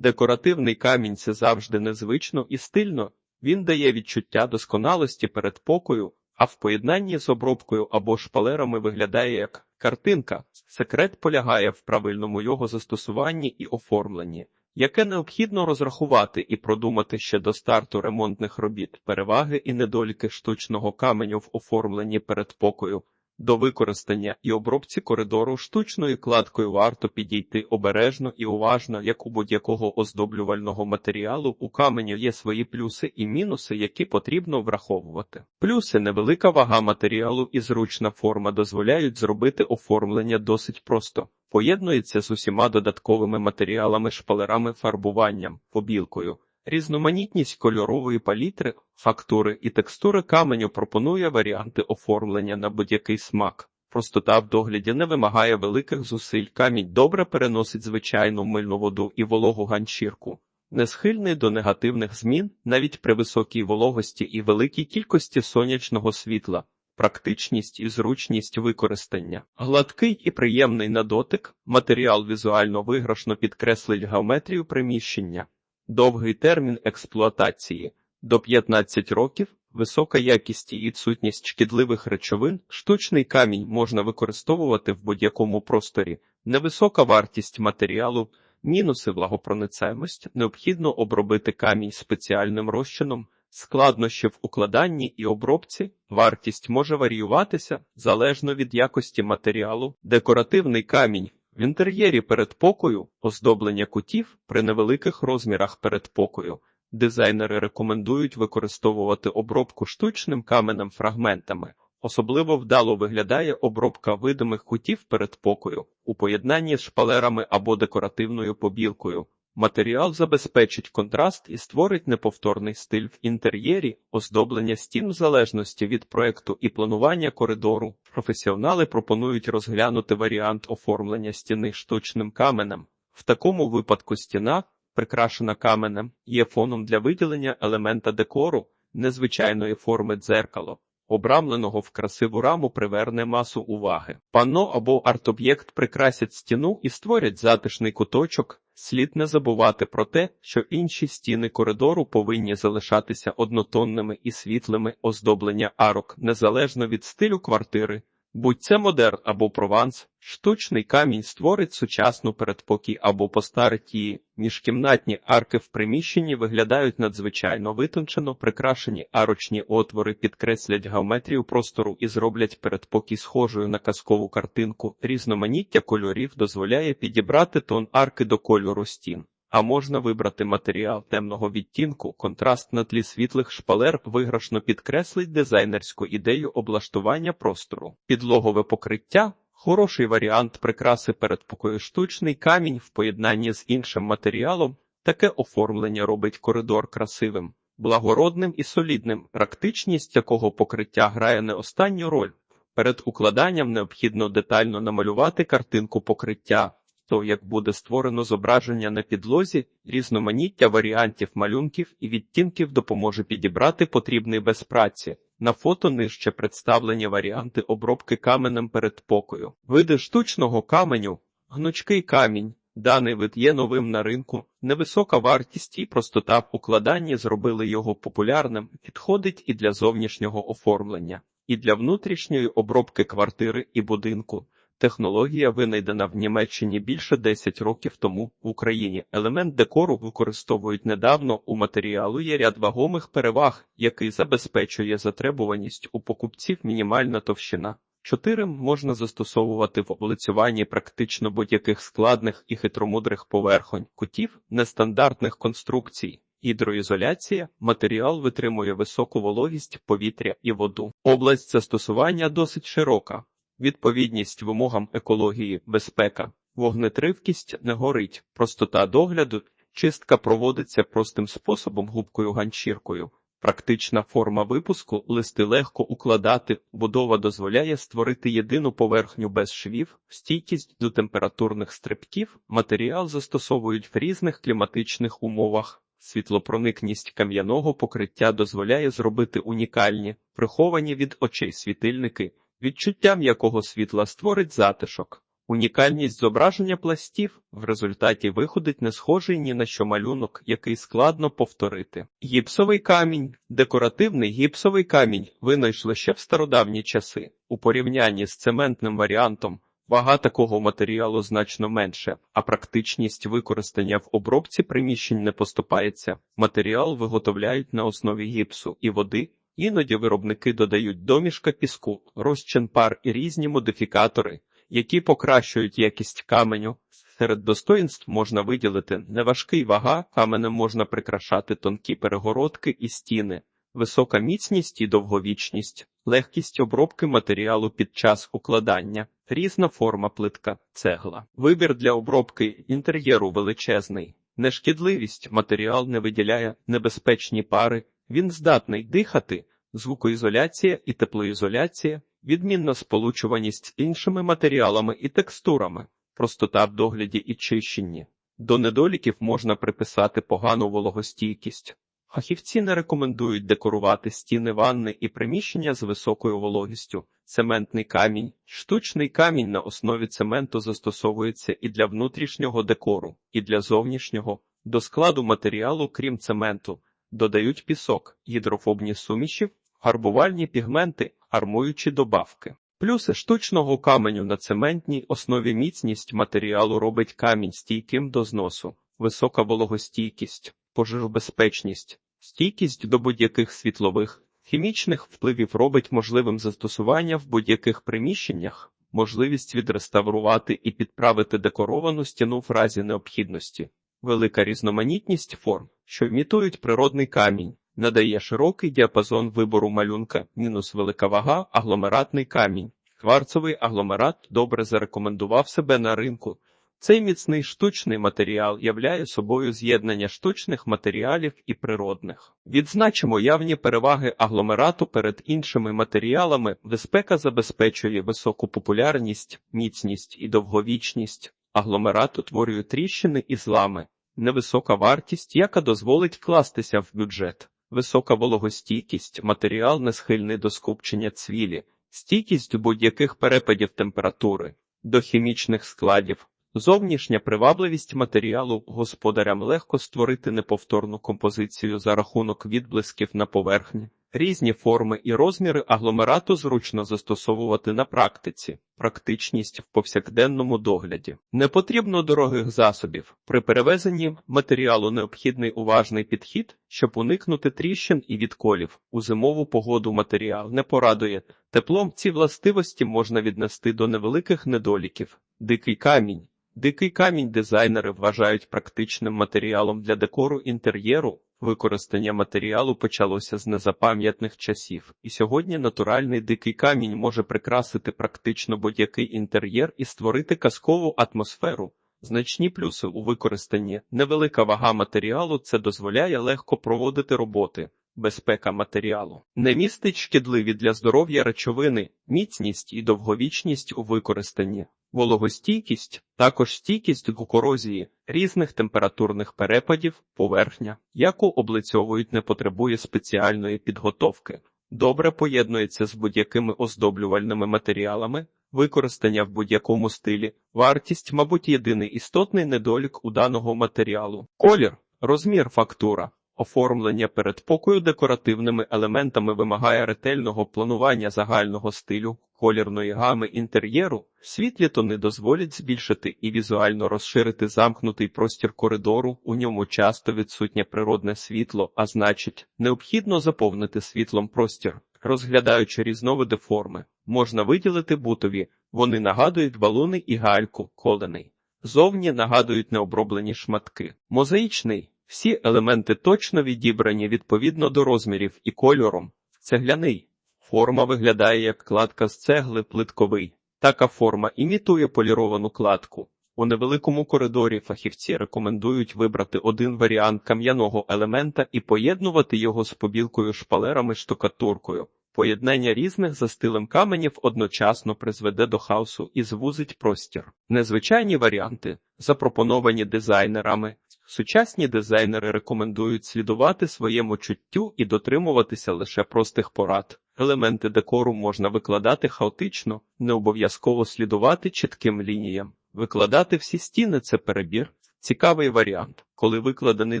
Декоративний камінь це завжди незвично і стильно. Він дає відчуття досконалості передпокою, а в поєднанні з обробкою або шпалерами виглядає як картинка. Секрет полягає в правильному його застосуванні і оформленні, яке необхідно розрахувати і продумати ще до старту ремонтних робіт, переваги і недоліки штучного каменю в оформленні передпокою. До використання і обробці коридору штучною кладкою варто підійти обережно і уважно, як у будь-якого оздоблювального матеріалу. У каменю є свої плюси і мінуси, які потрібно враховувати. Плюси невелика вага матеріалу і зручна форма дозволяють зробити оформлення досить просто. Поєднується з усіма додатковими матеріалами, шпалерами, фарбуванням, побілкою. Різноманітність кольорової палітри, фактури і текстури каменю пропонує варіанти оформлення на будь-який смак. Простота в догляді не вимагає великих зусиль. Камінь добре переносить звичайну мильну воду і вологу ганчірку. Не схильний до негативних змін навіть при високій вологості і великій кількості сонячного світла. Практичність і зручність використання. Гладкий і приємний на дотик, матеріал візуально виграшно підкреслить геометрію приміщення. Довгий термін експлуатації. До 15 років, висока якість і відсутність шкідливих речовин, штучний камінь можна використовувати в будь-якому просторі, невисока вартість матеріалу, мінуси влагопроницаємость, необхідно обробити камінь спеціальним розчином, складнощі в укладанні і обробці, вартість може варіюватися залежно від якості матеріалу, декоративний камінь. В інтер'єрі передпокою оздоблення кутів при невеликих розмірах передпокою. Дизайнери рекомендують використовувати обробку штучним каменем фрагментами. Особливо вдало виглядає обробка видимих кутів передпокою у поєднанні з шпалерами або декоративною побілкою. Матеріал забезпечить контраст і створить неповторний стиль в інтер'єрі, оздоблення стін в залежності від проекту і планування коридору. Професіонали пропонують розглянути варіант оформлення стіни штучним каменем. В такому випадку стіна, прикрашена каменем, є фоном для виділення елемента декору, незвичайної форми дзеркало. Обрамленого в красиву раму приверне масу уваги. Панно або арт-об'єкт прикрасять стіну і створять затишний куточок. Слід не забувати про те, що інші стіни коридору повинні залишатися однотонними і світлими оздоблення арок незалежно від стилю квартири. Будь це модерн або прованс, штучний камінь створить сучасну передпокій або постарить її. Міжкімнатні арки в приміщенні виглядають надзвичайно витончено, прикрашені арочні отвори підкреслять геометрію простору і зроблять передпокій схожою на казкову картинку. Різноманіття кольорів дозволяє підібрати тон арки до кольору стін. А можна вибрати матеріал темного відтінку, контраст на тлі світлих шпалер виграшно підкреслить дизайнерську ідею облаштування простору. Підлогове покриття хороший варіант прикраси передпокою штучний камінь в поєднанні з іншим матеріалом. Таке оформлення робить коридор красивим, благородним і солідним. Практичність такого покриття грає не останню роль. Перед укладанням необхідно детально намалювати картинку покриття то як буде створено зображення на підлозі, різноманіття варіантів малюнків і відтінків допоможе підібрати потрібний без праці. На фото нижче представлені варіанти обробки каменем передпокою. Види штучного каменю, гнучкий камінь. Даний вид є новим на ринку, невисока вартість і простота в укладанні зробили його популярним, підходить і для зовнішнього оформлення, і для внутрішньої обробки квартири і будинку. Технологія винайдена в Німеччині більше 10 років тому в Україні. Елемент декору використовують недавно. У матеріалу є ряд вагомих переваг, який забезпечує затребуваність у покупців мінімальна товщина. Чотири можна застосовувати в облицюванні практично будь-яких складних і хитромудрих поверхонь, кутів, нестандартних конструкцій. Гідроізоляція матеріал витримує високу вологість повітря і воду. Область застосування досить широка. Відповідність вимогам екології, безпека, вогнетривкість не горить, простота догляду, чистка проводиться простим способом губкою ганчіркою. Практична форма випуску, листи легко укладати, будова дозволяє створити єдину поверхню без швів, стійкість до температурних стрибків, матеріал застосовують в різних кліматичних умовах. Світлопроникність кам'яного покриття дозволяє зробити унікальні, приховані від очей світильники відчуттям якого світла створить затишок. Унікальність зображення пластів в результаті виходить не схожий ні на що малюнок, який складно повторити. Гіпсовий камінь, декоративний гіпсовий камінь винайшли ще в стародавні часи. У порівнянні з цементним варіантом вага такого матеріалу значно менше, а практичність використання в обробці приміщень не поступається. Матеріал виготовляють на основі гіпсу і води. Іноді виробники додають домішка піску, розчин пар і різні модифікатори, які покращують якість каменю. Серед достоїнств можна виділити неважкий вага, каменем можна прикрашати тонкі перегородки і стіни, висока міцність і довговічність, легкість обробки матеріалу під час укладання, різна форма плитка, цегла. Вибір для обробки інтер'єру величезний. Нешкідливість матеріал не виділяє небезпечні пари, він здатний дихати, звукоізоляція і теплоізоляція, відмінна сполучуваність з іншими матеріалами і текстурами, простота в догляді і чищенні. До недоліків можна приписати погану вологостійкість. Фахівці не рекомендують декорувати стіни ванни і приміщення з високою вологістю. Цементний камінь, штучний камінь на основі цементу застосовується і для внутрішнього декору, і для зовнішнього. До складу матеріалу, крім цементу, додають пісок, гідрофобні суміші, гарбувальні пігменти, армуючі добавки. Плюси штучного каменю на цементній основі міцність матеріалу робить камінь стійким до зносу, висока вологостійкість, пожежобезпечність, стійкість до будь-яких світлових, хімічних впливів робить можливим застосування в будь-яких приміщеннях, можливість відреставрувати і підправити декоровану стіну в разі необхідності, велика різноманітність форм, що імітують природний камінь. Надає широкий діапазон вибору малюнка, мінус велика вага, агломератний камінь. Кварцовий агломерат добре зарекомендував себе на ринку. Цей міцний штучний матеріал являє собою з'єднання штучних матеріалів і природних. Відзначимо явні переваги агломерату перед іншими матеріалами. Безпека забезпечує високу популярність, міцність і довговічність. Агломерат утворює тріщини і злами, невисока вартість, яка дозволить вкластися в бюджет. Висока вологостійкість, матеріал не схильний до скупчення цвілі, стійкість будь-яких перепадів температури, до хімічних складів, зовнішня привабливість матеріалу господарям легко створити неповторну композицію за рахунок відблисків на поверхні. Різні форми і розміри агломерату зручно застосовувати на практиці, практичність в повсякденному догляді. Не потрібно дорогих засобів. При перевезенні матеріалу необхідний уважний підхід, щоб уникнути тріщин і відколів. У зимову погоду матеріал не порадує. Теплом ці властивості можна віднести до невеликих недоліків. Дикий камінь. Дикий камінь дизайнери вважають практичним матеріалом для декору інтер'єру. Використання матеріалу почалося з незапам'ятних часів, і сьогодні натуральний дикий камінь може прикрасити практично будь-який інтер'єр і створити казкову атмосферу. Значні плюси у використанні невелика вага матеріалу це дозволяє легко проводити роботи. Безпека матеріалу. Не містить шкідливі для здоров'я речовини, міцність і довговічність у використанні, вологостійкість, також стійкість до корозії, різних температурних перепадів, поверхня, яку облицьовують, не потребує спеціальної підготовки, добре поєднується з будь-якими оздоблювальними матеріалами, використання в будь-якому стилі, вартість, мабуть, єдиний істотний недолік у даного матеріалу, колір, розмір, фактура. Оформлення передпокою декоративними елементами вимагає ретельного планування загального стилю, колірної гами інтер'єру, світлі тони дозволять збільшити і візуально розширити замкнутий простір коридору, у ньому часто відсутнє природне світло, а значить, необхідно заповнити світлом простір. Розглядаючи різновиди форми, можна виділити бутові, вони нагадують балони і гальку, колений. Зовні нагадують необроблені шматки. Мозаїчний. Всі елементи точно відібрані відповідно до розмірів і кольором. Цегляний. Форма виглядає як кладка з цегли плитковий. Така форма імітує поліровану кладку. У невеликому коридорі фахівці рекомендують вибрати один варіант кам'яного елемента і поєднувати його з побілкою шпалерами штукатуркою. Поєднання різних за стилем каменів одночасно призведе до хаосу і звузить простір. Незвичайні варіанти, запропоновані дизайнерами, Сучасні дизайнери рекомендують слідувати своєму чуттю і дотримуватися лише простих порад. Елементи декору можна викладати хаотично, не обов'язково слідувати чітким лініям. Викладати всі стіни це перебір. Цікавий варіант, коли викладений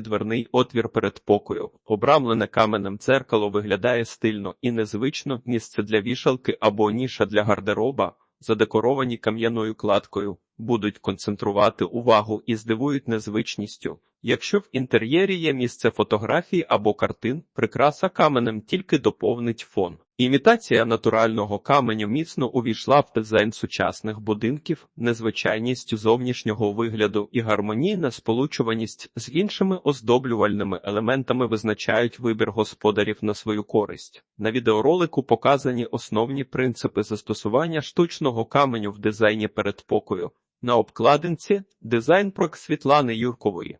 дверний отвір перед покою, обрамлене каменем дзеркало виглядає стильно і незвично, місце для вішалки або ніша для гардероба, задекоровані кам'яною кладкою, будуть концентрувати увагу і здивують незвичністю. Якщо в інтер'єрі є місце фотографій або картин, прикраса каменем тільки доповнить фон. Імітація натурального каменю міцно увійшла в дизайн сучасних будинків, незвичайністю зовнішнього вигляду і гармонійна сполучуваність з іншими оздоблювальними елементами визначають вибір господарів на свою користь. На відеоролику показані основні принципи застосування штучного каменю в дизайні передпокою. На обкладинці дизайн прок Світлани Юркової.